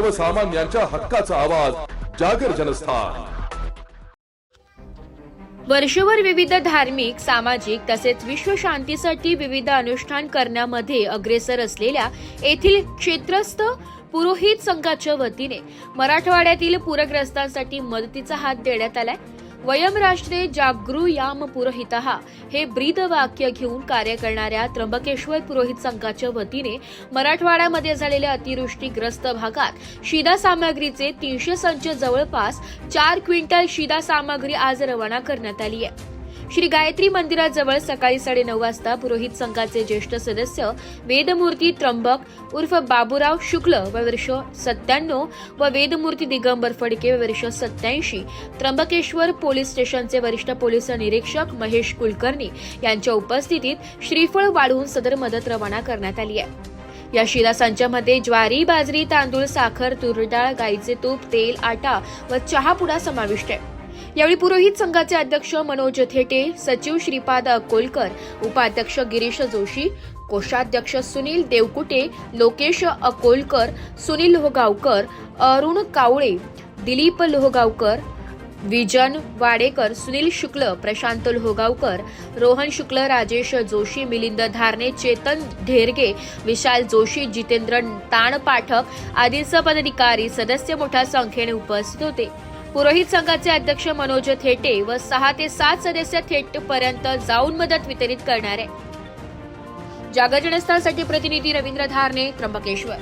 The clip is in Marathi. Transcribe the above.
सर्वसामान्यांच्या हक्काचा आवाज जागर जनस्थान. वर्षभर विविध धार्मिक सामाजिक तसेच विश्व शांतीसाठी विविध अनुष्ठान करण्यामध्ये अग्रेसर असलेल्या येथील क्षेत्रस्थ पुरोहित संघाच्या वतीने मराठवाड्यातील पूरग्रस्तांसाठी मदतीचा हात देण्यात आलाय. वयम राष्ट्रे जागृयाम पुरोहित हे ब्रीद वाक्य घेऊन कार्य करणाऱ्या त्र्यंबकेश्वर पुरोहित संघाच्या वतीने मराठवाड्यामध्ये झालेल्या अतिवृष्टीग्रस्त भागात शिदा सामग्रीचे तीनशे संच जवळपास चार क्विंटल शिदा सामग्री आज रवाना करण्यात आली आहे. श्री गायत्री मंदिराजवळ सकाळी साडेनऊ वाजता पुरोहित संघाचे ज्येष्ठ सदस्य वेदमूर्ती त्र्यंबक उर्फ बाबूराव शुक्ल व वर्ष सत्त्याण्णव व वेदमूर्ती दिगंबर फडके व वर्ष सत्याऐंशी त्र्यंबकेश्वर पोलीस स्टेशनचे वरिष्ठ पोलीस निरीक्षक महेश कुलकर्णी यांच्या उपस्थितीत श्रीफळ वाढवून सदर मदत रवाना करण्यात आली आहे. या शिलासांच्यामध्ये ज्वारी बाजरी तांदूळ साखर तूर डाळ गाईचे तूप तेल आटा व चहापुडा समाविष्ट आहे. यावेळी पुरोहित संघाचे अध्यक्ष मनोज थेटे सचिव श्रीपाद अकोलकर उपाध्यक्ष गिरीश जोशी कोषाध्यक्ष सुनील देवकुटे लोकेश अकोलकर सुनील लोहगावकर अरुण कावळे दिलीप लोहगावकर विजन वाडेकर सुनील शुक्ल प्रशांत लोहगावकर रोहन शुक्ल राजेश जोशी मिलिंद धारणे चेतन ढेरगे विशाल जोशी जितेंद्र ताण पाठक आदींसह पदाधिकारी सदस्य मोठ्या संख्येने उपस्थित होते. पुरोहित संघाचे अध्यक्ष मनोज थेटे व सहा ते सात सदस्य थेट पर्यंत जाऊन मदत वितरित करणार. आहे जागर जनस्थानसाठी प्रतिनिधी रवींद्र धारणे त्र्यंबकेश्वर.